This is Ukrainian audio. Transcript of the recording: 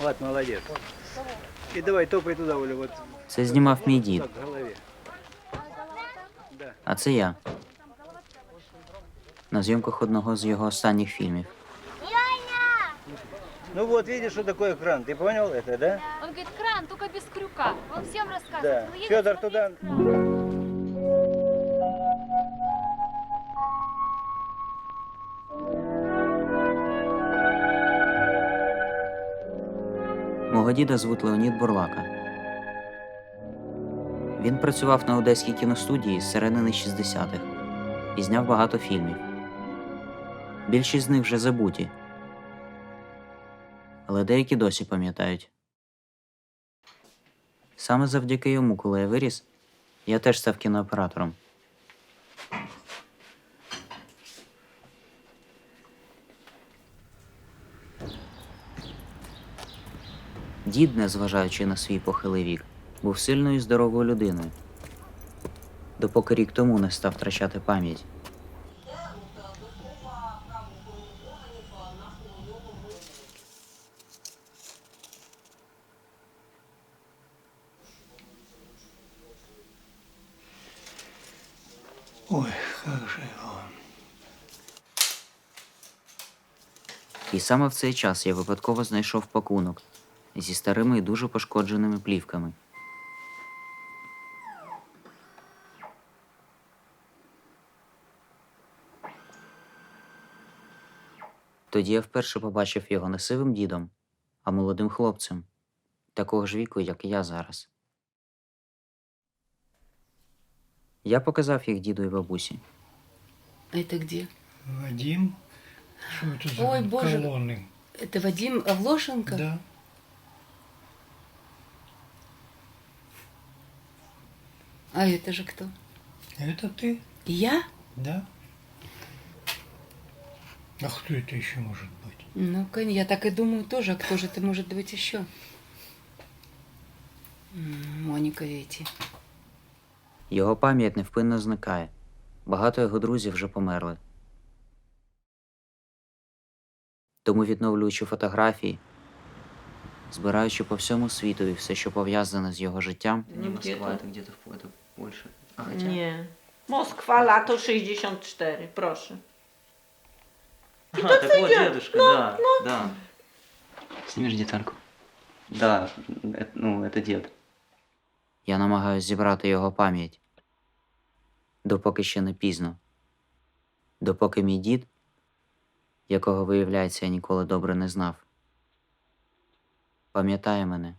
Вот, молодец. И давай топай туда, Оля, вот Це знімав мій дід, так, в голове. а це я. На зйомках одного з його останніх фільмів. Ну вот, видишь, что такое кран, ты понял это, да? Он говорит, кран, только без крюка. Он всем рассказывает. Да. Кто едет Федор смотреть, туда... Мого діда звуть Леонід Бурлака. Він працював на одеській кіностудії з середини 60-х і зняв багато фільмів. Більшість з них вже забуті, але деякі досі пам'ятають. Саме завдяки йому, коли я виріс, я теж став кінооператором. Дід, незважаючи на свій похилий вік, був сильною і здоровою людиною, допоки рік тому не став втрачати пам'ять. Ой, как же его. І саме в цей час я випадково знайшов пакунок зі старими і дуже пошкодженими плівками. Тоді я вперше побачив його не сивим дідом, а молодим хлопцем, такого ж віку, як і я зараз. Я показав їх діду і бабусі. А это где? Вадим. Что это за Ой, боже. колонны? Это Вадим Авлошенко? Да. А это же кто? Это ты? Я? Да. А кто это еще может быть? Ну, кон- я так и думаю тоже, а кто же это может быть еще? М, Моника Вити. Його пам'ять невпинно зникає. Багато його друзів вже померли. Тому, відновлюючи фотографії, збираючи по всьому світові все, що пов'язане з його життям. Не Москва, это где-то это а Nie. Moskwa, lato 64, proszę. А, так вот дедушка, да, да. Снимешь. Да, ну, это дед. Я намагаюся зібрати його пам'ять. Допоки ще не пізно. Допоки мій дід, якого, виявляється, я ніколи добре не знав, пам'ятає мене.